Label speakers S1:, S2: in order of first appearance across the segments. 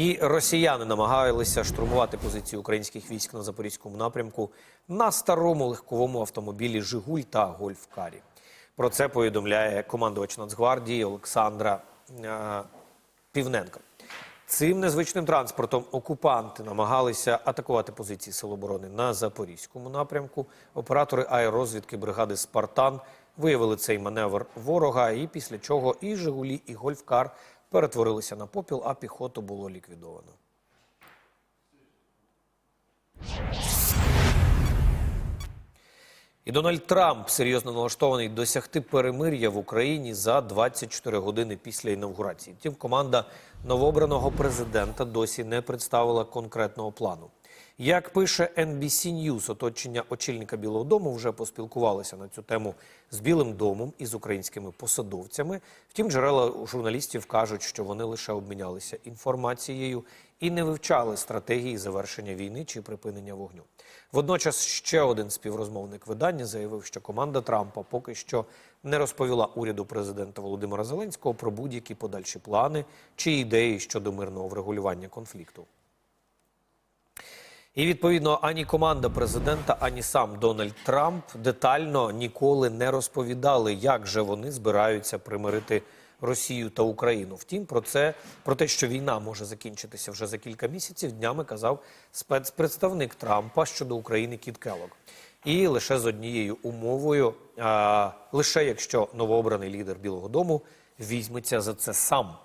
S1: І росіяни намагалися штурмувати позиції українських військ на запорізькому напрямку на старому легковому автомобілі Жигуль та Гольфкарі. Про це повідомляє командувач Нацгвардії Олександра е, Півненка. Цим незвичним транспортом окупанти намагалися атакувати позиції Сил оборони на запорізькому напрямку. Оператори аеророзвідки бригади Спартан виявили цей маневр ворога, і після чого і Жигулі, і Гольфкар перетворилися на попіл, а піхоту було ліквідовано. І Дональд Трамп серйозно налаштований досягти перемир'я в Україні за 24 години після інавгурації. Втім, команда новообраного президента досі не представила конкретного плану. Як пише NBC News, оточення очільника Білого Дому вже поспілкувалися на цю тему з Білим домом і з українськими посадовцями. Втім, джерела журналістів кажуть, що вони лише обмінялися інформацією і не вивчали стратегії завершення війни чи припинення вогню. Водночас ще один співрозмовник видання заявив, що команда Трампа поки що не розповіла уряду президента Володимира Зеленського про будь-які подальші плани чи ідеї щодо мирного врегулювання конфлікту. І відповідно ані команда президента, ані сам Дональд Трамп детально ніколи не розповідали, як же вони збираються примирити Росію та Україну. Втім, про це про те, що війна може закінчитися вже за кілька місяців, днями казав спецпредставник Трампа щодо України Кіт Келлог. І лише з однією умовою, а, лише якщо новообраний лідер Білого Дому візьметься за це сам.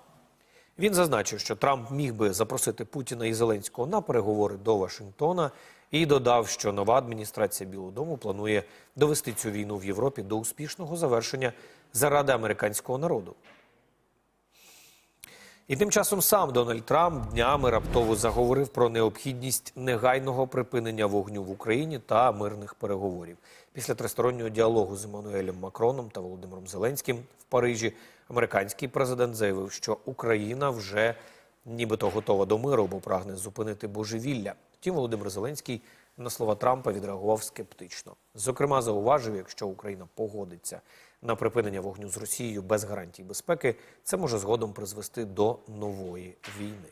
S1: Він зазначив, що Трамп міг би запросити Путіна і Зеленського на переговори до Вашингтона і додав, що нова адміністрація Білого Дому планує довести цю війну в Європі до успішного завершення заради американського народу. І тим часом сам Дональд Трамп днями раптово заговорив про необхідність негайного припинення вогню в Україні та мирних переговорів. Після тристороннього діалогу з Еммануелем Макроном та Володимиром Зеленським в Парижі американський президент заявив, що Україна вже нібито готова до миру, бо прагне зупинити божевілля. Втім, Володимир Зеленський на слова Трампа відреагував скептично. Зокрема, зауважив, якщо Україна погодиться на припинення вогню з Росією без гарантій безпеки, це може згодом призвести до нової війни.